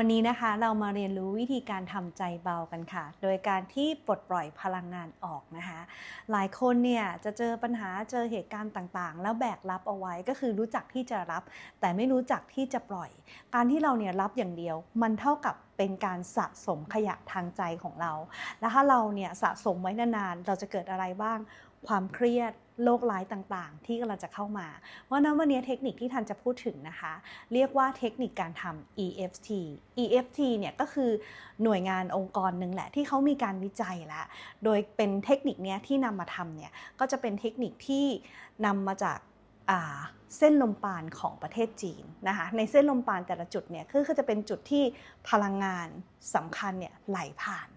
วันนี้นะคะเรามาเรียนรู้วิธีการทำใจเบากันค่ะ โดยการที่ปลดปล่อยพลังงานออกนะคะ หลายคนเนี่ยจะเจอปัญหาเจอเหตุการณ์ต่างๆ แล้วแบกรับเอาไว้ก็คือรู้จักที่จะรับ แต่ไม่รู้จักที่จะปล่อย การที่เราเนี่ยรับอย่างเดียว มันเท่ากับ เป็นการสะสมขยะทางใจของเรา แล้วถ้าเราเนี่ยสะสมไว้นานๆ เราจะเกิดอะไรบ้าง ความเครียดโรคร้ายต่างๆ ที่กำลังจะเข้ามา เพราะนั้นวันนี้เทคนิคที่ทันจะพูดถึงนะคะ เรียกว่าเทคนิคการทำ EFT EFT เนี่ยก็คือหน่วยงานองค์กรหนึ่งแหละที่เขามีการวิจัยแล้ว โดยเป็นเทคนิคเนี้ยที่นำมาทำเนี่ยก็จะเป็นเทคนิคที่นำมาจาก เส้นลมปานของประเทศจีนนะคะในเส้นลมปานแต่ละจุดเนี่ยคือก็จะเป็นจุดที่พลังงานสำคัญเนี่ยไหลผ่าน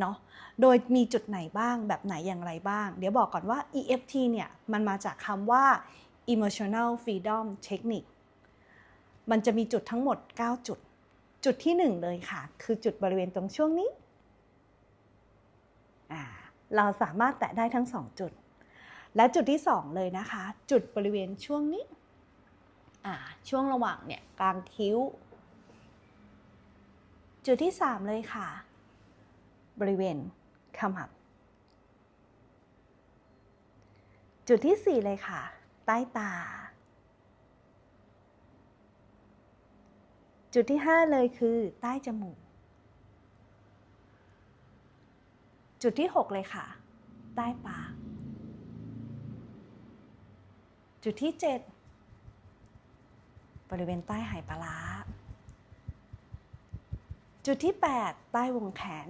เนาะโดยมีจุดไหนบ้างแบบไหนอย่างไรบ้าง เดี๋ยวบอกก่อนว่า EFT เนี่ยมันมาจากคำว่า Emotional Freedom Technique มันจะมีจุดทั้งหมด 9 จุด จุดที่ 1 เลยค่ะ คือจุดบริเวณตรงช่วงนี้ เราสามารถแตะได้ทั้ง 2 จุด และจุดที่ 2 เลยนะคะ จุดบริเวณช่วงนี้ช่วงระหว่างเนี่ยกลางคิ้ว จุดที่ 3 เลยค่ะ บริเวณขมับ จุดที่ 4 เลยค่ะ ใต้ตา จุดที่ 5 เลยคือใต้จมูก จุดที่ 6 เลยค่ะ ใต้ปาก จุดที่ 7 บริเวณใต้ไหปลาร้าจุดที่ 8 ใต้วงแขน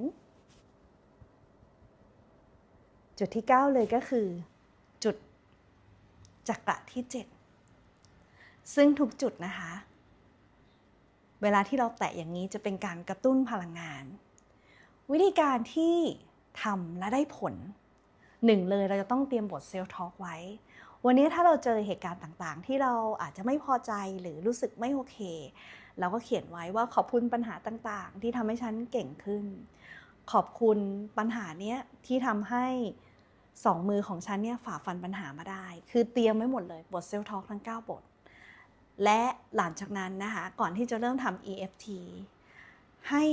จุดที่ 9 เลยก็คือ จุดจักระที่ 7 ซึ่งทุกจุดนะคะ เวลาที่เราแตะอย่างนี้จะเป็นการกระตุ้นพลังงาน วิธีการที่ทำและได้ผล หนึ่งเลยเราจะต้องเตรียมบทเซลล์ทอล์กไว้ วันนี้ถ้าเราเจอเหตุการณ์ต่างๆ ที่เราอาจจะไม่พอใจหรือรู้สึกไม่โอเค เราก็เขียนไว้ว่าขอบคุณปัญหาต่างๆ ที่ทำให้ฉันเก่งขึ้น ขอบคุณปัญหาเนี้ยที่ทำให้สองมือของฉันเนี่ยฝ่าฟันปัญหามาได้ คือเตรียมไว้หมดเลยบทเซลล์ทอล์กทั้ง 9 บท และหลังจากนั้นนะคะก่อนที่จะเริ่มทำ EFT ให้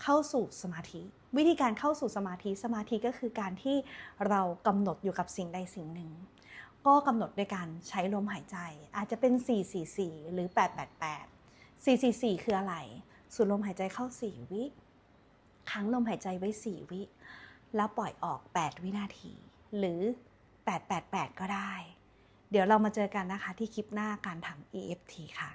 เข้าสู่สมาธิ วิธีการเข้าสู่สมาธิสมาธิก็คือการที่เรากำหนดอยู่กับสิ่งใดสิ่งหนึ่ง ก็กำหนดด้วยการใช้ลมหายใจ อาจจะเป็น 444 หรือ 888 444 คืออะไร สูดลมหายใจเข้า 4 วิค้างลมหายใจไว้ 4 วิ แล้วปล่อยออก 8 วินาที หรือ 888 ก็ได้ เดี๋ยวเรามาเจอกันนะคะที่คลิปหน้าการทำ EFT ค่ะ